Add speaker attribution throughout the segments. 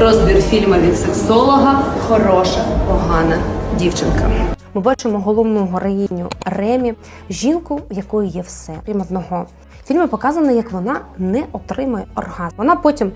Speaker 1: Розбір фільму від сексолога Хороша, погана дівчинка.
Speaker 2: Ми бачимо головну героїню Ремі, жінку, в якої є все, крім одного. В фільмі показано, як вона не отримує оргазм. Вона потім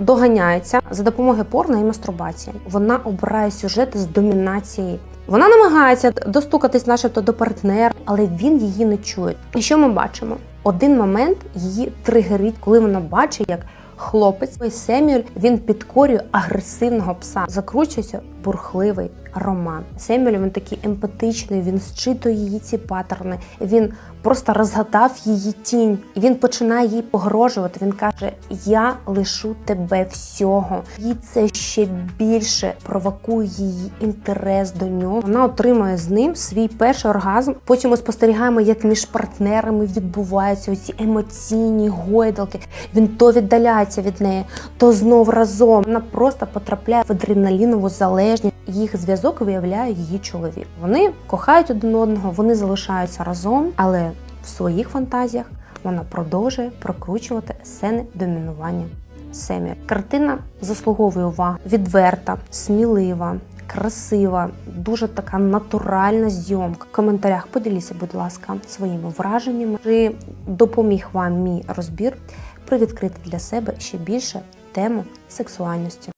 Speaker 2: доганяється за допомогою порно і мастурбації. Вона обирає сюжети з домінації. Вона намагається достукатись, начебто, до партнера, але він її не чує. І що ми бачимо? Один момент її тригерить, коли вона бачить, як хлопець ой, Семюель він підкорює агресивного пса. Закручується бурхливий роман. Семюель він такий емпатичний, він зчитує її ці паттерни. Він просто розгадав її тінь, і він починає їй погрожувати. Він каже: Я лишу тебе всього. І це ще більше провокує її інтерес до нього. Вона отримує з ним свій перший оргазм. Потім ми спостерігаємо, як між партнерами відбуваються оці емоційні гойдалки. Він то віддаляється від неї, то знов разом. Вона просто потрапляє в адреналінову залежність. Їх зв'язок виявляє її чоловік. Вони кохають один одного, вони залишаються разом, але в своїх фантазіях вона продовжує прокручувати сцени домінування Семі. Картина заслуговує уваги, відверта, смілива. Красива, дуже така натуральна зйомка. В коментарях поділіться, будь ласка, своїми враженнями. Чи допоміг вам мій розбір привідкрити для себе ще більше тему сексуальності?